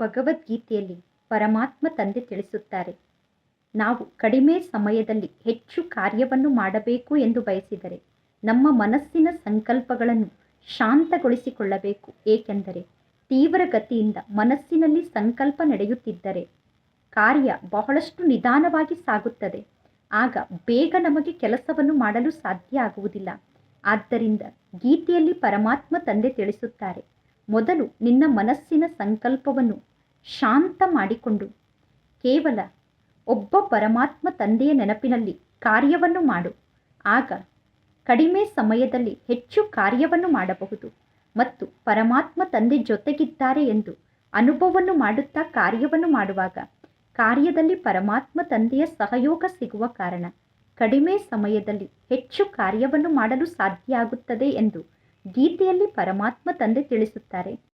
ಭಗವದ್ಗೀತೆಯಲ್ಲಿ ಪರಮಾತ್ಮ ತಂದೆ ತಿಳಿಸುತ್ತಾರೆ. ನಾವು ಕಡಿಮೆ ಸಮಯದಲ್ಲಿ ಹೆಚ್ಚು ಕಾರ್ಯವನ್ನು ಮಾಡಬೇಕು ಎಂದು ಬಯಸಿದರೆ ನಮ್ಮ ಮನಸ್ಸಿನ ಸಂಕಲ್ಪಗಳನ್ನು ಶಾಂತಗೊಳಿಸಿಕೊಳ್ಳಬೇಕು. ಏಕೆಂದರೆ ತೀವ್ರ ಗತಿಯಿಂದ ಮನಸ್ಸಿನಲ್ಲಿ ಸಂಕಲ್ಪ ನಡೆಯುತ್ತಿದ್ದರೆ ಕಾರ್ಯ ಬಹಳಷ್ಟು ನಿಧಾನವಾಗಿ ಸಾಗುತ್ತದೆ. ಆಗ ಬೇಗ ನಮಗೆ ಕೆಲಸವನ್ನು ಮಾಡಲು ಸಾಧ್ಯ ಆಗುವುದಿಲ್ಲ. ಆದ್ದರಿಂದ ಗೀತೆಯಲ್ಲಿ ಪರಮಾತ್ಮ ತಂದೆ ತಿಳಿಸುತ್ತಾರೆ. ಮೊದಲು ನಿನ್ನ ಮನಸ್ಸಿನ ಸಂಕಲ್ಪವನ್ನು ಶಾಂತ ಮಾಡಿಕೊಂಡು ಕೇವಲ ಒಬ್ಬ ಪರಮಾತ್ಮ ತಂದೆಯ ನೆನಪಿನಲ್ಲಿ ಕಾರ್ಯವನ್ನು ಮಾಡು. ಆಗ ಕಡಿಮೆ ಸಮಯದಲ್ಲಿ ಹೆಚ್ಚು ಕಾರ್ಯವನ್ನು ಮಾಡಬಹುದು ಮತ್ತು ಪರಮಾತ್ಮ ತಂದೆ ಜೊತೆಗಿದ್ದಾರೆ ಎಂದು ಅನುಭವವನ್ನು ಮಾಡುತ್ತಾ ಕಾರ್ಯವನ್ನು ಮಾಡುವಾಗ ಕಾರ್ಯದಲ್ಲಿ ಪರಮಾತ್ಮ ತಂದೆಯ ಸಹಯೋಗ ಸಿಗುವ ಕಾರಣ ಕಡಿಮೆ ಸಮಯದಲ್ಲಿ ಹೆಚ್ಚು ಕಾರ್ಯವನ್ನು ಮಾಡಲು ಸಾಧ್ಯ ಆಗುತ್ತದೆ ಎಂದು ಗೀತೆಯಲ್ಲಿ ಪರಮಾತ್ಮ ತಂದೆ ತಿಳಿಸುತ್ತಾರೆ.